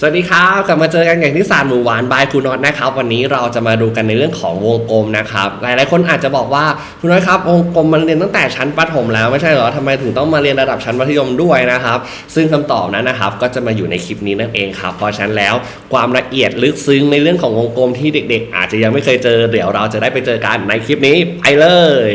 สวัสดีครับกลับมาเจอกันอย่างที่สารหมูหวานบายคุณน็อตนะครับวันนี้เราจะมาดูกันในเรื่องของวงกลมนะครับหลายๆคนอาจจะบอกว่าคุณน็อตครับวงกลมมันเรียนตั้งแต่ชั้นประถมแล้วไม่ใช่เหรอทำไมถึงต้องมาเรียนระดับชั้นมัธยมด้วยนะครับ ซึ่งคำตอบนั้นนะครับก็จะมาอยู่ในคลิปนี้นั่นเองครับเพราะฉะนั้นแล้วความละเอียดลึกซึ้งในเรื่องของวงกลมที่เด็ก ๆ อาจจะยังไม่เคยเจอ เดี๋ยวเราจะได้ไปเจอกันในคลิปนี้ไปเลย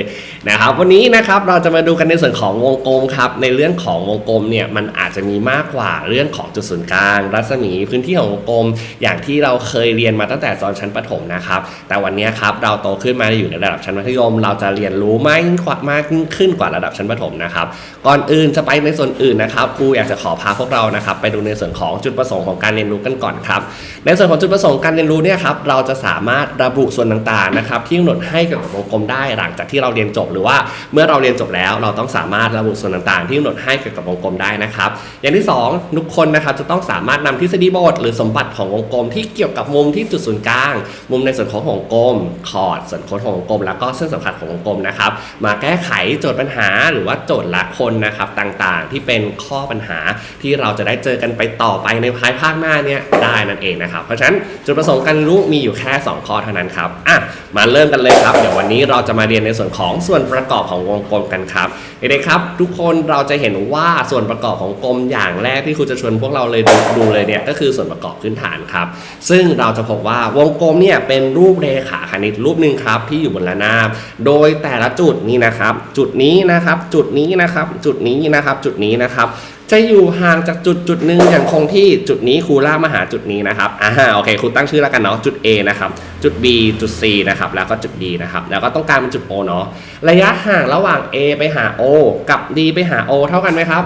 นะครับวันนี้นะครับเราจะมาดูกันในส่วนของวงกลมครับในเรื่องของวงกลมเนี่ยมันอาจจะมีมากกว่าเรื่องของจุดศูนย์กลาง รัศมีพื้นที่ของวงกลม อย่างที่เราเคยเรียนมาตั้งแต่ตอนชั้นประถมนะครับแต่วันนี้ครับเราโตขึ้นมาอยู่ในระดับชั้นมัธยม เราจะเรียนรู้มากยิ่งกว่ามากขึ้นกว่าระดับชั้นประถมนะครับก่อนอื่นจะไปในส่วนอื่นนะครับครูอยากจะขอพาพวกเรานะครับไปดูในส่วนของจุดประสงค์ของการเรียนรู้กันก่อนครับในส่วนของจุดประสงค์การเรียนรู้เนี่ยครับเราจะสามารถระบุส่วนต่างๆนะครับที่กำหนดให้เกี่ยวกับวงกลมได้หลังจากที่เราเรียนจบหรือว่าเมื่อเราเรียนจบแล้ว เราต้องสามารถระบุส่วนต่างๆ ที่กำหนดให้เกี่ยวกับวงกลมได้นะครับ อย่างที่สองทุกคนนะครับจะต้องสามารถนำทฤษฎีบทหรือสมบัติของวงกลม ที่เกี่ยวกับมุมที่จุดศูนย์กลาง มุมในส่วนของวงกลมคอดส่วนโค้ดของวงกลม แล้วก็เส้นสัมผัสของวงกลมนะครับมาแก้ไขโจทย์ปัญหาหรือว่าโจทย์ละคนนะครับต่างๆ ที่เป็นข้อปัญหาที่เราจะได้เจอกันไปต่อไปในภายภาคหน้าเนี่ยได้นั่นเองนะครับเพราะฉะนั้นจุดประสงค์การรู้มีอยู่แค่ 2 ข้อเท่านั้นครับอะมาเริ่มกันเลยครับ เดี๋ยววันนี้เราจะมาเรียนในส่วนของส่วนประกอบของวงกลมกันครับเด็กๆครับ ทุกคนเราจะเห็นว่าส่วนประกอบของกลมอย่างแรกที่ครูจะชวนพวกเราเลยดูดูเลยเนี่ยก็คือส่วนประกอบพื้นฐานครับ ซึ่งเราจะพบว่าวงกลมเนี่ยเป็นรูปเรขาคณิตรูปหนึ่งครับที่อยู่บนระนาบ โดยแต่ละจุดนี่นะครับ จุดนี้นะครับ จุดนี้นะครับ จุดนี้นะครับ จุดนี้นะครับ จะอยู่ห่างจากจุดจุดหนึ่งอย่างคงที่จุดนี้ครูลากมาหาจุดนี้นะครับอ่าโอเคครูตั้งชื่อแล้วกันเนาะจุด A นะครับจุด B จุด C นะครับแล้วก็จุด D นะครับแล้วก็ต้องการเป็นจุด O เนาะระยะห่างระหว่าง A ไปหา O กับ D ไปหา O เท่ากันไหมครับ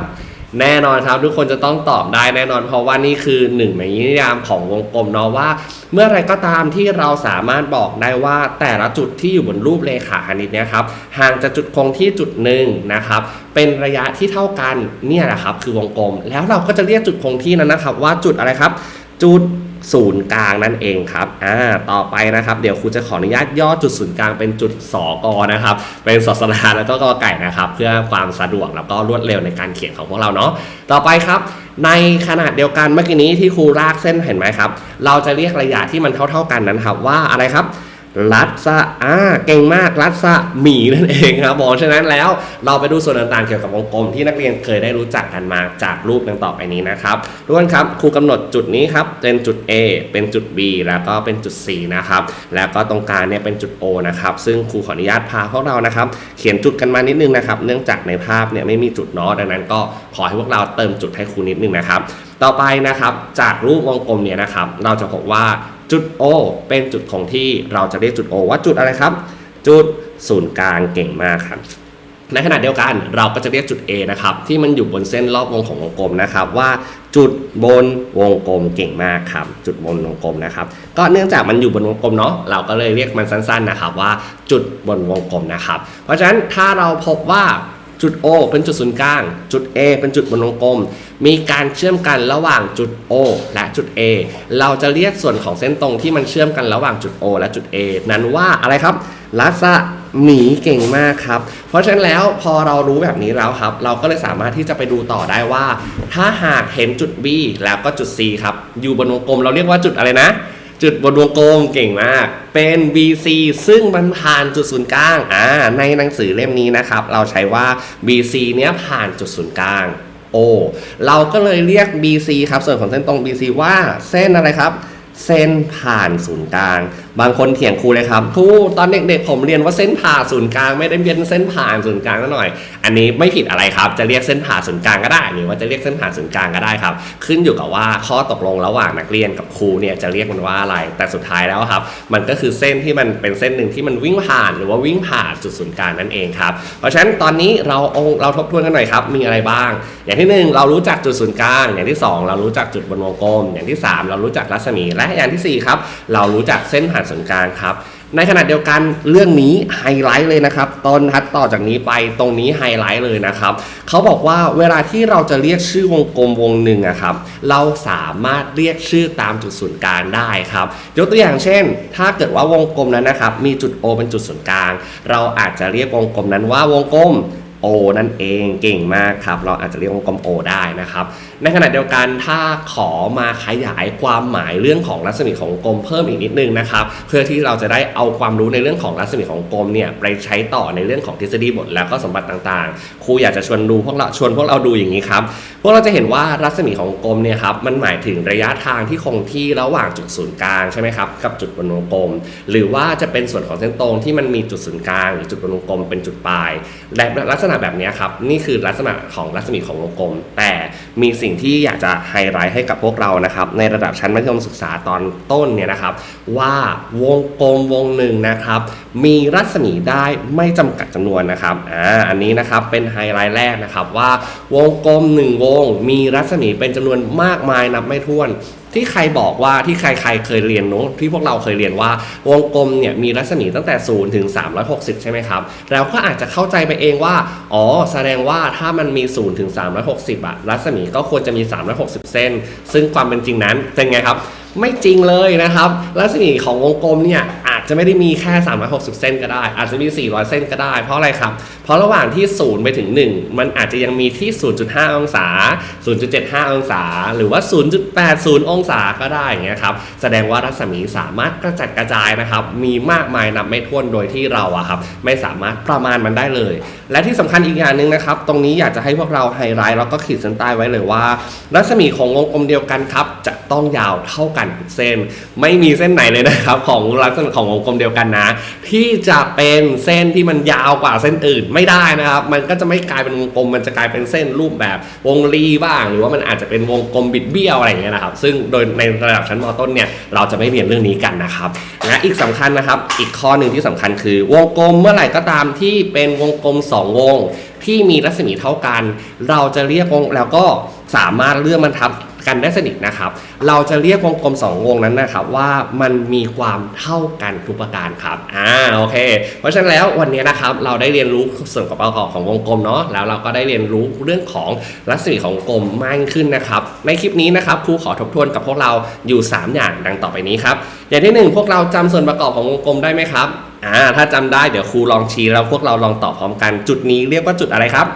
แน่นอนครับ ทุกคนจะต้องตอบได้แน่นอน เพราะว่านี่คือหนึ่งในนิยามของวงกลมเนาะว่า เมื่อไรก็ตามที่เราสามารถบอกได้ว่าแต่ละจุดที่อยู่บนรูปเลขาคณิตเนี่ยครับห่างจากจุดคงที่จุดหนึ่งนะครับเป็นระยะที่เท่ากันเนี่ยแหละครับคือวงกลม แล้วเราก็จะเรียกจุดคงที่นั้นนะครับ ว่าจุดอะไรครับ จุด ศูนย์กลางนั่นเองครับอ่าต่อไปนะครับ เดี๋ยวครูจะขออนุญาตย่อจุดศูนย์กลางเป็นจุดสอกนะครับ เป็นสสนาแล้วก็กอไก่นะครับ เพื่อความสะดวกแล้วก็รวดเร็วในการเขียนของพวกเราเนาะต่อไปครับ ในขนาดเดียวกันเมื่อกี้นี้ที่ครูลากเส้นเห็นไหมครับ เราจะเรียกระยะที่มันเท่า ๆกันนั้นครับว่าอะไรครับ รัศะอ่าเก่งมากรัศะหมีนั่นเองครับผมฉะนั้นแล้วเราไปดูส่วนต่างๆเกี่ยวกับวงกลมที่นักเรียนเคยได้รู้จักกันมาจากรูปดังต่อไปนี้นะครับทุกคนครับครูกำหนดจุดนี้ครับเป็นจุด A เป็นจุด B แล้วก็เป็นจุด C นะครับแล้วก็ตรงกลางเนี่ยเป็นจุด O นะครับซึ่งครูขออนุญาตพาพวกเรานะครับเขียนจุดกันมานิดนึงนะครับเนื่องจากในภาพเนี่ยไม่มีจุดเนาะดังนั้นก็ขอให้พวกเราเติมจุดให้ครูนิดนึงนะครับต่อไปนะครับจากรูปวงกลมเนี่ยนะครับเราจะพบว่า จุด O เป็นจุดคงที่เราจะเรียกจุด O ว่าจุดอะไรครับ จุดศูนย์กลางเก่งมากครับในขณะเดียวกันเราก็จะเรียกจุด A นะครับที่มันอยู่บนเส้นรอบวงของวงกลมนะครับว่าจุดบนวงกลมเก่งมากครับจุดบนวงกลมนะครับก็เนื่องจากมันอยู่บนวงกลมเนาะเราก็เลยเรียกมันสั้นๆนะครับว่าจุดบนวงกลมนะครับ เพราะฉะนั้นถ้าเราพบว่า จุด O เป็นจุดศูนย์กลาง จุด A เป็นจุดบนวงกลม มีการเชื่อมกันระหว่างจุด O และจุด A เราจะเรียกส่วนของเส้นตรงที่มันเชื่อมกันระหว่างจุด O และจุด A นั้นว่าอะไรครับลัศมีเก่งมากครับ เพราะฉะนั้นแล้วพอเรารู้แบบนี้แล้วครับ เราก็เลยสามารถที่จะไปดูต่อได้ว่า ถ้าหากเห็นจุด B แล้วก็จุด C ครับ อยู่บนวงกลมเราเรียกว่าจุดอะไรนะ จุดบนวงกลมเก่งมาก เป็น BC ซึ่งมันผ่านจุดศูนย์กลางอ่าในหนังสือเล่มนี้นะครับ เราใช้ว่า BC เนี้ยผ่านจุดศูนย์กลาง O เราก็เลยเรียก BC ครับ ส่วนของเส้นตรง BC ว่าเส้นอะไรครับ เส้นผ่านศูนย์กลาง บางคนเถียงครูเลยครับครูตอนเด็กๆผมเรียนว่าเส้นผ่าศูนย์กลาง ไม่ได้เรียนเส้นผ่านศูนย์กลางซะหน่อยอันนี้ไม่ผิดอะไรครับ จะเรียกเส้นผ่าศูนย์กลางก็ได้ หรือว่าจะเรียกเส้นผ่าศูนย์กลางก็ได้ครับ ขึ้นอยู่กับว่าข้อตกลงระหว่างนักเรียนกับครูเนี่ยจะเรียกมันว่าอะไร แต่สุดท้ายแล้วครับ มันก็คือเส้นที่มันเป็นเส้นหนึ่งที่มันวิ่งผ่าน หรือว่าวิ่งผ่านจุดศูนย์กลางนั่นเองครับ เพราะฉะนั้นตอนนี้เราอาเราทบทวนกันหน่อยครับ มีอะไรบ้าง อย่างที่หนึ่งเรารู้จักจุดศูนย์กลาง อย่างที่สองเรารู้จักจุดบนวงกลม อย่างที่สามเรารู้จักรัศมี และอย่างที่สี่ครับ เรารู้จักเส้นผ่านศูนย์กลางครับ ในขณะเดียวกันเรื่องนี้ไฮไลท์เลยนะครับตอนทัดต่อจากนี้ไปตรงนี้ไฮไลท์เลยนะครับเขาบอกว่าเวลาที่เราจะเรียกชื่อวงกลมวงหนึ่งอะครับเราสามารถเรียกชื่อตามจุดศูนย์กลางได้ครับยกตัวอย่างเช่น ถ้าเกิดว่าวงกลมนั้นนะครับมีจุด O เป็นจุดศูนย์กลาง เราอาจจะเรียกวงกลมนั้นว่าวงกลม O นั่นเองเก่งมากครับ เราอาจจะเรียกวงกลม O ได้นะครับ ในขณะเดียวกันถ้าขอมาขยายความหมายเรื่องของรัศมีของกลมเพิ่มอีกนิดนึงนะครับ เพื่อที่เราจะได้เอาความรู้ในเรื่องของรัศมีของกลมเนี่ยไปใช้ต่อในเรื่องของทฤษฎีบทแล้วก็สมบัติต่างๆ ครูอยากจะชวนดูพวกเราชวนพวกเราดูอย่างนี้ครับ พวกเราจะเห็นว่ารัศมีของวงกลมเนี่ยครับมันหมายถึงระยะทางที่คงที่ระหว่างจุดศูนย์กลางใช่ไหมครับกับจุดบนวงกลม หรือว่าจะเป็นส่วนของเส้นตรงที่มันมีจุดศูนย์กลางหรือจุดบนวงกลมเป็นจุดปลายและลักษณะแบบนี้ครับนี่คือลักษณะของรัศมีของวงกลม แต่มีสิ่งที่อยากจะไฮไลท์ให้กับพวกเรานะครับในระดับชั้นมัธยมศึกษาตอนต้นเนี่ยนะครับ ว่าวงกลมวงหนึ่งนะครับ มีรัศมีได้ไม่จำกัดจำนวนนะครับอ่าอันนี้นะครับเป็นไฮไลท์แรกนะครับว่าวงกลมหนึ่งวงมีรัศมีเป็นจำนวนมากมายนับไม่ถ้วน ที่ใครบอกว่าที่ใครๆเคยเรียนเนาะที่พวกเราเคยเรียนว่าวงกลมเนี่ยมีรัศมีตั้งแต่0ถึง360 ใช่ไหมครับเราก็อาจจะเข้าใจไปเองว่า อ๋อ แสดงว่าถ้ามันมี0ถึง360อะรัศมีก็ควรจะมี 360 เส้น ซึ่งความเป็นจริงนั้นเป็นไงครับ ไม่จริงเลยนะครับ รัศมีของวงกลมเนี่ย จะไม่ได้มีแค่ 360 เส้นก็ได้ อาจจะมี 400 เส้นก็ได้ เพราะอะไรครับ เพราะระหว่างที่ 0 ไปถึง 1 มันอาจจะยังมีที่ 0.5 องศา 0.75 องศา หรือว่า 0.80 องศาก็ได้อย่างเงี้ยครับ แสดงว่ารัศมีสามารถกระจัดกระจายนะครับ มีมากมายนับไม่ถ้วนโดยที่เราอะครับ ไม่สามารถประมาณมันได้เลย และที่สำคัญอีกอย่างหนึ่งนะครับ ตรงนี้อยากจะให้พวกเราไฮไลท์แล้วก็ขีดเส้นใต้ไว้เลยว่า รัศมีของวงกลมเดียวกันครับจะ ต้องยาวเท่ากันทุกเส้น ไม่มีเส้นไหนเลยนะครับของลักษณะของวงกลมเดียวกันนะ ที่จะเป็นเส้นที่มันยาวกว่าเส้นอื่นไม่ได้นะครับ มันก็จะไม่กลายเป็นวงกลม มันจะกลายเป็นเส้นรูปแบบวงรีบ้าง หรือว่ามันอาจจะเป็นวงกลมบิดเบี้ยวอะไรอย่างเงี้ยนะครับ ซึ่งโดยในระดับชั้นมต้นเนี่ยเราจะไม่เรียนเรื่องนี้กันนะครับและอีกสำคัญนะครับ อีกข้อหนึ่งที่สำคัญคือ วงกลมเมื่อไหร่ก็ตามที่เป็นวงกลมสองวงที่มีรัศมีเท่ากัน เราจะเรียกวงแล้วก็สามารถเลื่อนบรรทัด กันได้สนิทนะครับ เราจะเรียกวงกลม2วงนั้นนะครับว่ามันมีความเท่ากันทุกประการครับอ่าโอเค เพราะฉะนั้นแล้ววันนี้นะครับเราได้เรียนรู้ส่วนประกอบของวงกลมเนาะแล้วเราก็ได้เรียนรู้เรื่องของรัศมีของกลมมากขึ้นนะครับ ในคลิปนี้นะครับครูขอทบทวนกับพวกเราอยู่ 3 อย่างดังต่อไปนี้ครับอย่างที่หนึ่งพวกเราจำส่วนประกอบของวงกลมได้ไหมครับอ่าถ้าจำได้เดี๋ยวครูลองชี้แล้วพวกเราลองตอบพร้อมกันจุดนี้เรียกว่าจุดอะไรครับ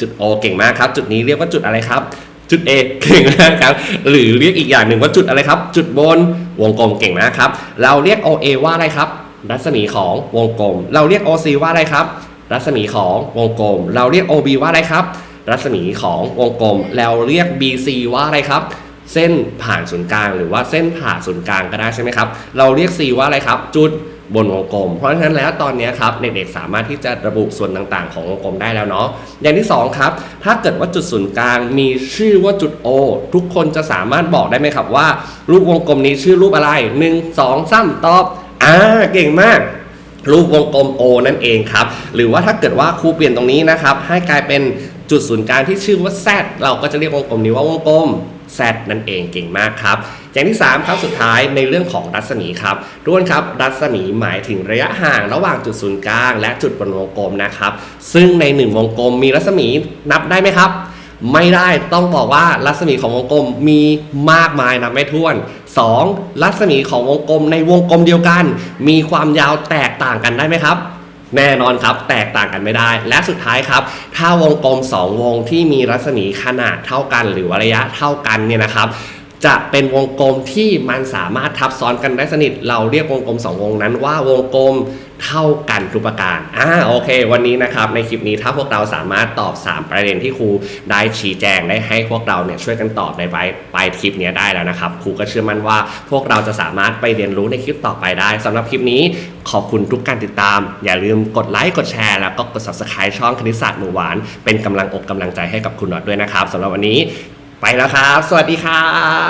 จุด O เก่งมากครับ จุดนี้เรียกว่าจุดอะไรครับ จุด A เก่งมากครับ หรือเรียกอีกอย่างหนึ่งว่าจุดอะไรครับ จุดบนวงกลมเก่งมากครับ เราเรียก OA ว่าอะไรครับ รัศมีของวงกลม เราเรียก OC ว่าอะไรครับ รัศมีของวงกลม เราเรียก OB ว่าอะไรครับ รัศมีของวงกลมแล้วเรียก BC ว่าอะไรครับ เส้นผ่านศูนย์กลาง หรือว่าเส้นผ่าศูนย์กลางก็ได้ใช่ไหมครับ เราเรียก C ว่าอะไรครับ จุด บนวงกลม เพราะฉะนั้นแล้วตอนนี้ครับเด็กๆสามารถที่จะระบุส่วนต่างๆ ของวงกลมได้แล้วเนาะอย่างที่สองครับถ้าเกิดว่าจุดศูนย์กลางมีชื่อว่าจุด O ทุกคนจะสามารถบอกได้ไหมครับว่า รูปวงกลมนี้ชื่อรูปอะไร 1 2 3 ตอบอ่าเก่งมากรูปวงกลม O นั่นเองครับ หรือว่าถ้าเกิดว่าครูเปลี่ยนตรงนี้นะครับ ให้กลายเป็นจุดศูนย์กลางที่ชื่อว่า Z เราก็จะเรียกวงกลมนี้ว่าวงกลม Z นั่นเองเก่งมากครับ อย่างที่ 3 ครับสุดท้ายในเรื่องของรัศมีครับทุกคนครับรัศมีหมายถึงระยะห่างระหว่างจุดศูนย์กลาง และจุดบนวงกลมนะครับ ซึ่งใน 1 วงกลมมีรัศมีนับได้ไหมครับไม่ได้ต้องบอกว่ารัศมีของวงกลมมีมากมายนับไม่ถ้วน 2. รัศมีของวงกลมในวงกลมเดียวกัน มีความยาวแตกต่างกันได้ไหมครับ แน่นอนครับ แตกต่างกันไม่ได้ และสุดท้ายครับ ถ้าวงกลม 2 วงที่มีรัศมีขนาดเท่ากัน หรือระยะเท่ากันเนี่ยนะครับ จะเป็นวงกลมที่มันสามารถทับซ้อนกันได้สนิท เราเรียกวงกลม 2 วงนั้นว่าวงกลมเท่ากันทุกประการ อ่า โอเค วันนี้นะครับ ในคลิปนี้ถ้าพวกเราสามารถตอบ 3 ประเด็นที่ครูได้ชี้แจงได้ให้พวกเราเนี่ยช่วยกันตอบในปลายปคลิปนี้ได้แล้วนะครับ ครูก็เชื่อมั่นว่าพวกเราจะสามารถไปเรียนรู้ในคลิปต่อไปได้สำหรับคลิปนี้ขอบคุณทุกการติดตาม อย่าลืมกดไลค์ กดแชร์ แล้วก็กด subscribe ช่องคณิตศาสตร์หมู่หวาน เป็นกำลังอกกำลังใจให้กับคุณน็อตด้วยนะครับสำหรับวันนี้ ไปแล้วครับ สวัสดีครับ